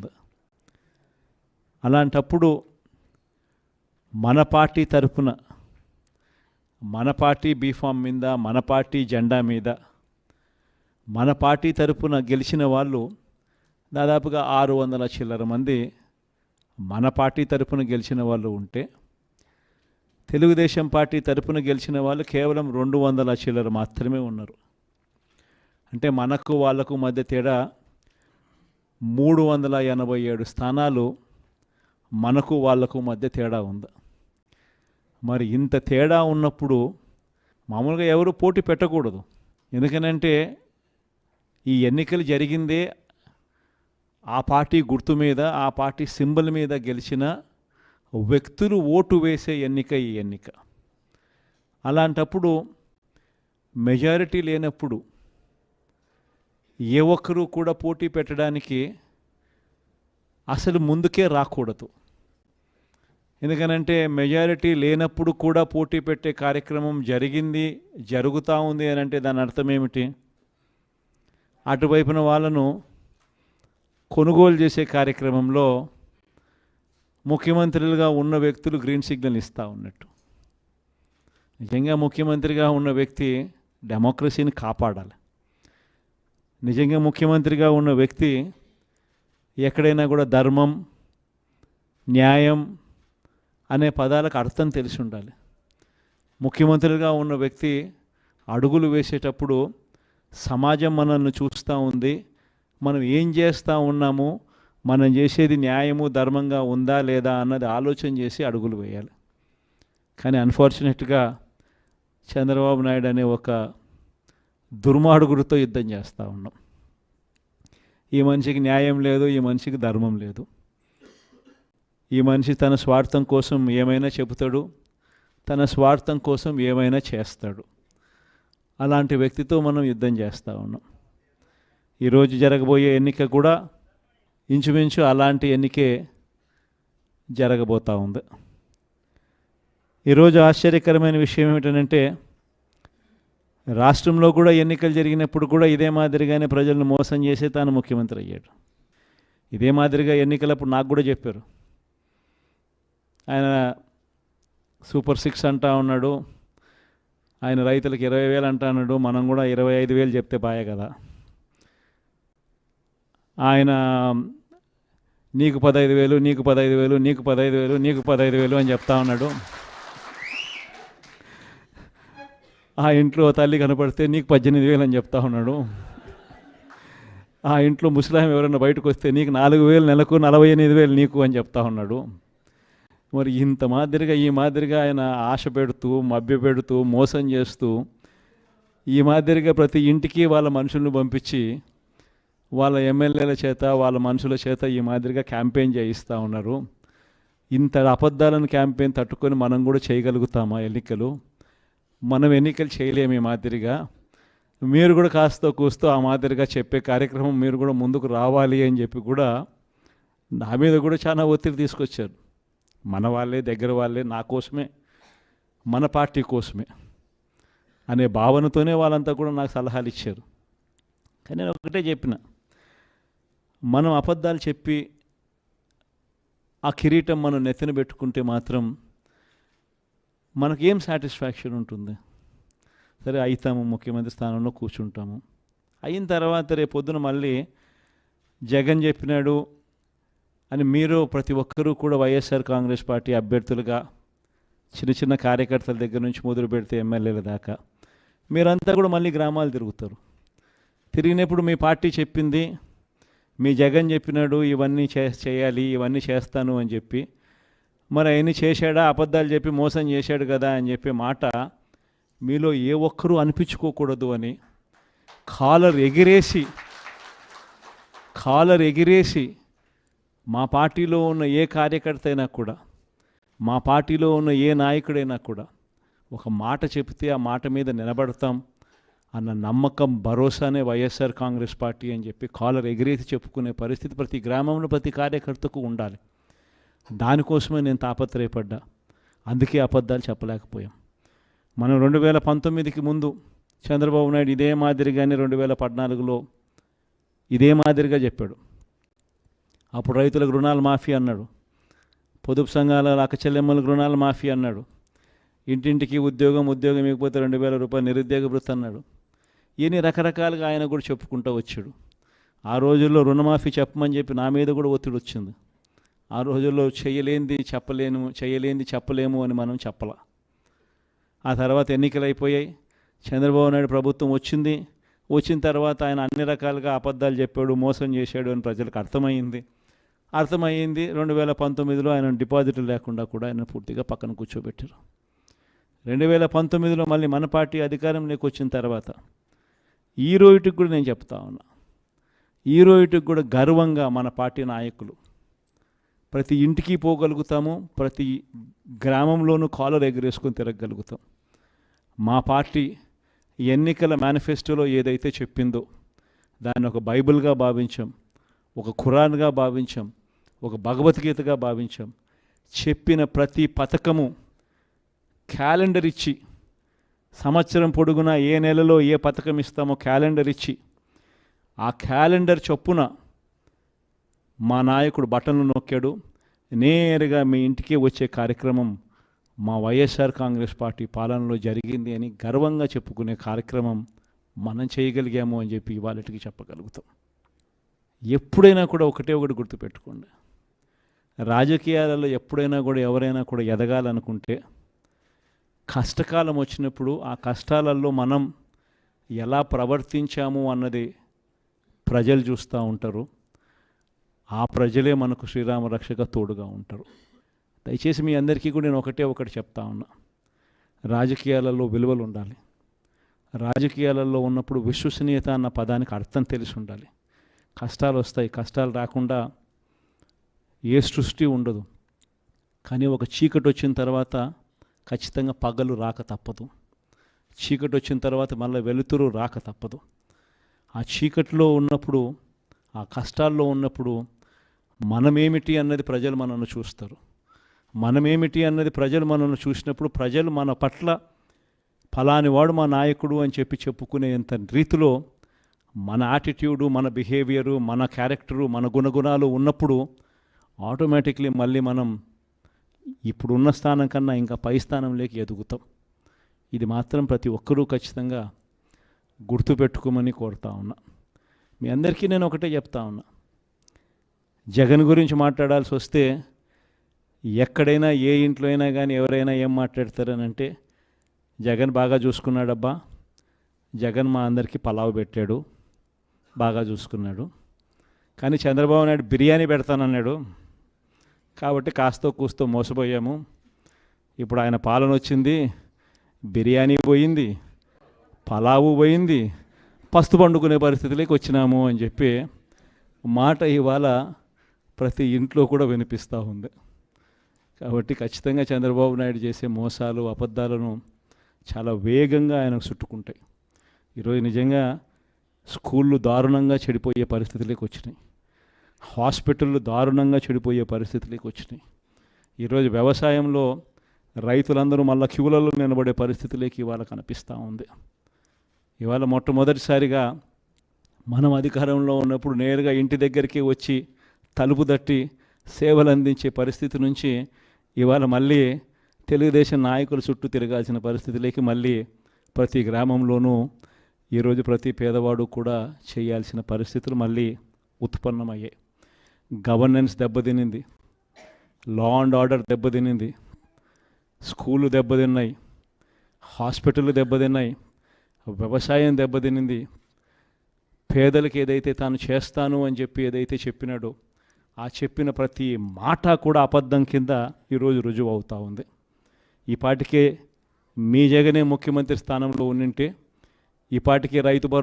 కనపడుతుంది అలాంటప్పుడు మన పార్టీ తరపున మన పార్టీ బీఫామ్ మీద మన పార్టీ జెండా మీద మన పార్టీ తరపున గెలిచిన వాళ్ళు దాదాపుగా ఆరు వందల చిల్లర మంది మన పార్టీ తరపున గెలిచిన వాళ్ళు ఉంటే తెలుగుదేశం పార్టీ తరపున గెలిచిన వాళ్ళు కేవలం రెండు వందల చిల్లర మాత్రమే ఉన్నారు. అంటే మనకు వాళ్ళకు మధ్య తేడా మూడు వందల ఎనభై ఏడు స్థానాలు మనకు వాళ్ళకు మధ్య తేడా ఉంది. మరి ఇంత తేడా ఉన్నప్పుడు మామూలుగా ఎవరు పోటీ పెట్టకూడదు. ఎందుకనంటే ఈ ఎన్నికలు జరిగిందే ఆ పార్టీ గుర్తు మీద ఆ పార్టీ సింబల్ మీద గెలిచిన వ్యక్తులు ఓటు వేసే ఎన్నిక ఈ ఎన్నిక. అలాంటప్పుడు మెజారిటీ లేనప్పుడు ఏ ఒక్కరూ కూడా పోటీ పెట్టడానికి అసలు ముందుకే రాకూడదు. ఎందుకనంటే మెజారిటీ లేనప్పుడు కూడా పోటీ పెట్టే కార్యక్రమం జరిగింది జరుగుతూ ఉంది అని అంటే దాని అర్థం ఏమిటి? అటువైపున వాళ్ళను కొనుగోలు చేసే కార్యక్రమంలో ముఖ్యమంత్రులుగా ఉన్న వ్యక్తులు గ్రీన్ సిగ్నల్ ఇస్తూ ఉన్నట్టు. నిజంగా ముఖ్యమంత్రిగా ఉన్న వ్యక్తి డెమోక్రసీని కాపాడాలి. నిజంగా ముఖ్యమంత్రిగా ఉన్న వ్యక్తి ఎక్కడైనా కూడా ధర్మం న్యాయం అనే పదాలకు అర్థం తెలిసి ఉండాలి. ముఖ్యమంత్రిగా ఉన్న వ్యక్తి అడుగులు వేసేటప్పుడు సమాజం మనల్ని చూస్తూ ఉంది మనం ఏం చేస్తూ ఉన్నాము మనం చేసేది న్యాయము ధర్మంగా ఉందా లేదా అన్నది ఆలోచన చేసి అడుగులు వేయాలి. కానీ అన్ఫార్చునేట్గా చంద్రబాబు నాయుడు అనే ఒక దుర్మార్గుడితో యుద్ధం చేస్తూ ఉన్నాం. ఈ మనిషికి న్యాయం లేదు ఈ మనిషికి ధర్మం లేదు. ఈ మనిషి తన స్వార్థం కోసం ఏమైనా చెబుతాడు తన స్వార్థం కోసం ఏమైనా చేస్తాడు. అలాంటి వ్యక్తితో మనం యుద్ధం చేస్తూ ఉన్నాం. ఈరోజు జరగబోయే ఎన్నిక కూడా ఇంచుమించు అలాంటి ఎన్నికే జరగబోతూ ఉంది. ఈరోజు ఆశ్చర్యకరమైన విషయం ఏమిటంటే రాష్ట్రంలో కూడా ఎన్నికలు జరిగినప్పుడు కూడా ఇదే మాదిరిగానే ప్రజలను మోసం చేసే తాను ముఖ్యమంత్రి అయ్యాడు. ఇదే మాదిరిగా ఎన్నికలప్పుడు నాకు కూడా చెప్పారు. ఆయన సూపర్ సిక్స్ అంటా ఉన్నాడు. ఆయన రైతులకు ఇరవై వేలు అంటా అన్నాడు మనం కూడా ఇరవై ఐదు వేలు చెప్తే బాయే కదా. ఆయన నీకు పదహైదు వేలు నీకు పదహైదు వేలు నీకు పదహైదు వేలు నీకు పదహైదు వేలు అని చెప్తా ఉన్నాడు. ఆ ఇంట్లో తల్లి కనపడితే నీకు పద్దెనిమిది వేలు అని చెప్తా ఉన్నాడు. ఆ ఇంట్లో ముసలాం ఎవరైనా బయటకు వస్తే నీకు నాలుగు వేలు నెలకు నలభై ఎనిమిది వేలు నీకు అని చెప్తా ఉన్నాడు. మరి ఇంత మాదిరిగా ఈ మాదిరిగా ఆయన ఆశ పెడుతూ మభ్య పెడుతూ మోసం చేస్తూ ఈ మాదిరిగా ప్రతి ఇంటికి వాళ్ళ మనుషులను పంపించి వాళ్ళ ఎమ్మెల్యేల చేత వాళ్ళ మనుషుల చేత ఈ మాదిరిగా క్యాంపెయిన్ చేయిస్తూ ఉన్నారు. ఇంత అబద్ధాలను క్యాంపెయిన్ తట్టుకొని మనం కూడా చేయగలుగుతామా ఎన్నికలు? మనం ఎన్నికలు చేయలేము ఈ మాదిరిగా. మీరు కూడా కాస్త కూస్తూ ఆ మాదిరిగా చెప్పే కార్యక్రమం మీరు కూడా ముందుకు రావాలి అని చెప్పి కూడా నా మీద కూడా చాలా ఒత్తిడి తీసుకొచ్చారు. మన వాళ్ళే దగ్గర వాళ్ళే నా కోసమే మన పార్టీ కోసమే అనే భావనతోనే వాళ్ళంతా కూడా నాకు సలహాలు ఇచ్చారు. కానీ నేను ఒకటే చెప్పిన మనం అబద్ధాలు చెప్పి ఆ కిరీటం మనం నెత్తిన పెట్టుకుంటే మాత్రం మనకేం సాటిస్ఫాక్షన్ ఉంటుంది? సరే అవుతాము ముఖ్యమంత్రి స్థానంలో కూర్చుంటాము. అయిన తర్వాత రేపు పొద్దున మళ్ళీ జగన్ చెప్పినాడు అని మీరు ప్రతి ఒక్కరూ కూడా వైఎస్ఆర్ కాంగ్రెస్ పార్టీ అభ్యర్థులుగా చిన్న చిన్న కార్యకర్తల దగ్గర నుంచి మొదలు పెడితే ఎమ్మెల్యేల దాకా మీరంతా కూడా మళ్ళీ గ్రామాలు తిరుగుతారు. తిరిగినప్పుడు మీ పార్టీ చెప్పింది మీ జగన్ చెప్పినాడు ఇవన్నీ చేయాలి ఇవన్నీ చేస్తాను అని చెప్పి మరి అవన్నీ చేశాడా? అబద్ధాలు చెప్పి మోసం చేశాడు కదా అని చెప్పే మాట మీలో ఏ ఒక్కరూ అనిపించుకోకూడదు అని కాలర్ ఎగిరేసి కాలర్ ఎగిరేసి మా పార్టీలో ఉన్న ఏ కార్యకర్త అయినా కూడా మా పార్టీలో ఉన్న ఏ నాయకుడైనా కూడా ఒక మాట చెబితే ఆ మాట మీద నిలబడతాం అన్న నమ్మకం భరోసానే వైఎస్ఆర్ కాంగ్రెస్ పార్టీ అని చెప్పి కాలర్ ఎగిరేసి చెప్పుకునే పరిస్థితి ప్రతి గ్రామంలో ప్రతి కార్యకర్తకు ఉండాలి. దానికోసమే నేను తాపత్రయపడ్డా. అందుకే అబద్ధాలు చెప్పలేకపోయాం. మనం రెండు వేల పంతొమ్మిదికి ముందు చంద్రబాబు నాయుడు ఇదే మాదిరిగానే రెండు వేల పద్నాలుగులో ఇదే మాదిరిగా చెప్పాడు. అప్పుడు రైతులకు రుణాలు మాఫీ అన్నాడు. పొదుపు సంఘాల అక్క చెల్లెమ్మలకు రుణాలు మాఫీ అన్నాడు. ఇంటింటికి ఉద్యోగం ఉద్యోగం ఇకపోతే రెండు వేల రూపాయలు నిరుద్యోగ వృత్తి అన్నాడు. ఇన్ని రకరకాలుగా ఆయన కూడా చెప్పుకుంటూ వచ్చాడు. ఆ రోజుల్లో రుణమాఫీ చెప్పమని చెప్పి నా మీద కూడా ఒత్తిడి వచ్చింది. ఆ రోజుల్లో చేయలేనిది చెప్పలేను చేయలేనిది చెప్పలేము అని మనం చెప్పల. ఆ తర్వాత ఎన్నికలు అయిపోయాయి చంద్రబాబు నాయుడు ప్రభుత్వం వచ్చింది. వచ్చిన తర్వాత ఆయన అన్ని రకాలుగా అబద్ధాలు చెప్పాడు మోసం చేశాడు అని ప్రజలకు అర్థమైంది అర్థమైంది రెండు వేల పంతొమ్మిదిలో ఆయన డిపాజిట్లు లేకుండా కూడా ఆయన పూర్తిగా పక్కన కూర్చోబెట్టారు. రెండు వేల పంతొమ్మిదిలో మళ్ళీ మన పార్టీ అధికారంలోకి వచ్చిన తర్వాత ఈ రోజుకి కూడా నేను చెప్తా ఉన్నా. ఈ రోజుకి కూడా గర్వంగా మన పార్టీ నాయకులు ప్రతి ఇంటికి పోగలుగుతాము ప్రతి గ్రామంలోనూ కాలర్ ఎగరేసుకొని తిరగగలుగుతాం. మా పార్టీ ఎన్నికల మేనిఫెస్టోలో ఏదైతే చెప్పిందో దాన్ని ఒక బైబిల్గా భావించాం ఒక ఖురాన్గా భావించాం ఒక భగవద్గీతగా భావించాం. చెప్పిన ప్రతి పథకము క్యాలెండర్ ఇచ్చి సంవత్సరం పొడుగునా ఏ నెలలో ఏ పథకం ఇస్తామో క్యాలెండర్ ఇచ్చి ఆ క్యాలెండర్ చొప్పున మా నాయకుడు బటన్లు నొక్కాడు. నేరుగా మీ ఇంటికే వచ్చే కార్యక్రమం మా వైఎస్ఆర్ కాంగ్రెస్ పార్టీ పాలనలో జరిగింది అని గర్వంగా చెప్పుకునే కార్యక్రమం మనం చేయగలిగాము అని చెప్పి ఇవాళకి చెప్పగలుగుతాం. ఎప్పుడైనా కూడా ఒకటే ఒకటి గుర్తుపెట్టుకోండి. రాజకీయాలలో ఎప్పుడైనా కూడా ఎవరైనా కూడా ఎదగాలనుకుంటే కష్టకాలం వచ్చినప్పుడు ఆ కష్టాలలో మనం ఎలా ప్రవర్తించాము అన్నది ప్రజలు చూస్తూ ఉంటారు. ఆ ప్రజలే మనకు శ్రీరామ రక్షక తోడుగా ఉంటారు. దయచేసి మీ అందరికీ కూడా నేను ఒకటే ఒకటి చెప్తా ఉన్నా. రాజకీయాలలో విలువలు ఉండాలి. రాజకీయాలలో ఉన్నప్పుడు విశ్వసనీయత అన్న పదానికి అర్థం తెలిసి ఉండాలి. కష్టాలు వస్తాయి కష్టాలు రాకుండా ఏ సృష్టి ఉండదు. కానీ ఒక చీకటి వచ్చిన తర్వాత ఖచ్చితంగా పగలు రాక తప్పదు. చీకటి వచ్చిన తర్వాత మళ్ళీ వెలుతురు రాక తప్పదు. ఆ చీకటిలో ఉన్నప్పుడు ఆ కష్టాల్లో ఉన్నప్పుడు మనమేమిటి అన్నది ప్రజలు మనల్ని చూస్తారు. మనమేమిటి అన్నది ప్రజలు మనల్ని చూసినప్పుడు ప్రజలు మన పట్ల ఫలాని వాడు మా నాయకుడు అని చెప్పి చెప్పుకునేంత రీతిలో మన యాటిట్యూడు మన బిహేవియరు మన క్యారెక్టరు మన గుణగుణాలు ఉన్నప్పుడు ఆటోమేటిక్లీ మళ్ళీ మనం ఇప్పుడున్న స్థానం కన్నా ఇంకా పై స్థానంలోకి ఎదుగుతాం. ఇది మాత్రం ప్రతి ఒక్కరూ ఖచ్చితంగా గుర్తుపెట్టుకోమని కోరుతా ఉన్నా. మీ అందరికీ నేను ఒకటే చెప్తా ఉన్నా. జగన్ గురించి మాట్లాడాల్సి వస్తే ఎక్కడైనా ఏ ఇంట్లో అయినా కానీ ఎవరైనా ఏం మాట్లాడతారనంటే జగన్ బాగా చూసుకున్నాడబ్బా జగన్ మా అందరికీ పలావ్ పెట్టాడు బాగా చూసుకున్నాడు. కానీ చంద్రబాబు నాయుడు బిర్యానీ పెడతానన్నాడు. కాబట్టి కాస్తో కూస్తో మోసపోయాము. ఇప్పుడు ఆయన పాలన వచ్చింది బిర్యానీ పోయింది పలావు పోయింది పస్తు పండుకునే పరిస్థితిలోకి వచ్చినాము అని చెప్పి మాట ఇవాళ ప్రతి ఇంట్లో కూడా వినిపిస్తూ ఉంది. కాబట్టి ఖచ్చితంగా చంద్రబాబు నాయుడు చేసే మోసాలు అబద్ధాలను చాలా వేగంగా ఆయనకు చుట్టుకుంటాయి. ఈరోజు నిజంగా స్కూళ్ళు దారుణంగా చెడిపోయే పరిస్థితులకు వచ్చినాయి. హాస్పిటళ్ళు దారుణంగా చెడిపోయే పరిస్థితులకు వచ్చినాయి. ఈరోజు వ్యవసాయంలో రైతులందరూ మళ్ళీ క్యూలలో నిలబడే పరిస్థితులకి ఇవాళ కనిపిస్తూ ఉంది. ఇవాళ మొట్టమొదటిసారిగా మనం అధికారంలో ఉన్నప్పుడు నేరుగా ఇంటి దగ్గరికి వచ్చి తలుపు తట్టి సేవలు అందించే పరిస్థితి నుంచి ఇవాళ మళ్ళీ తెలుగుదేశం నాయకుల చుట్టూ తిరగాల్సిన పరిస్థితిలోకి మళ్ళీ ప్రతి గ్రామంలోనూ ఈరోజు ప్రతి పేదవాడు కూడా చేయాల్సిన పరిస్థితులు మళ్ళీ ఉత్పన్నమయ్యాయి. గవర్నెన్స్ దెబ్బతినింది. లా అండ్ ఆర్డర్ దెబ్బతినింది. స్కూళ్ళు దెబ్బతిన్నాయి. హాస్పిటళ్ళు దెబ్బతిన్నాయి. వ్యవసాయం దెబ్బతినింది. పేదలకు ఏదైతే తాను చేస్తాను అని చెప్పి ఏదైతే చెప్పినాడో ఆ చెప్పిన ప్రతి మాట కూడా అబద్ధం కింద ఈరోజు రుజువు అవుతూ ఉంది. ఈ పాటికే మీ జగనే ముఖ్యమంత్రి స్థానంలో ఉండింటే ఈ పాటికి రైతు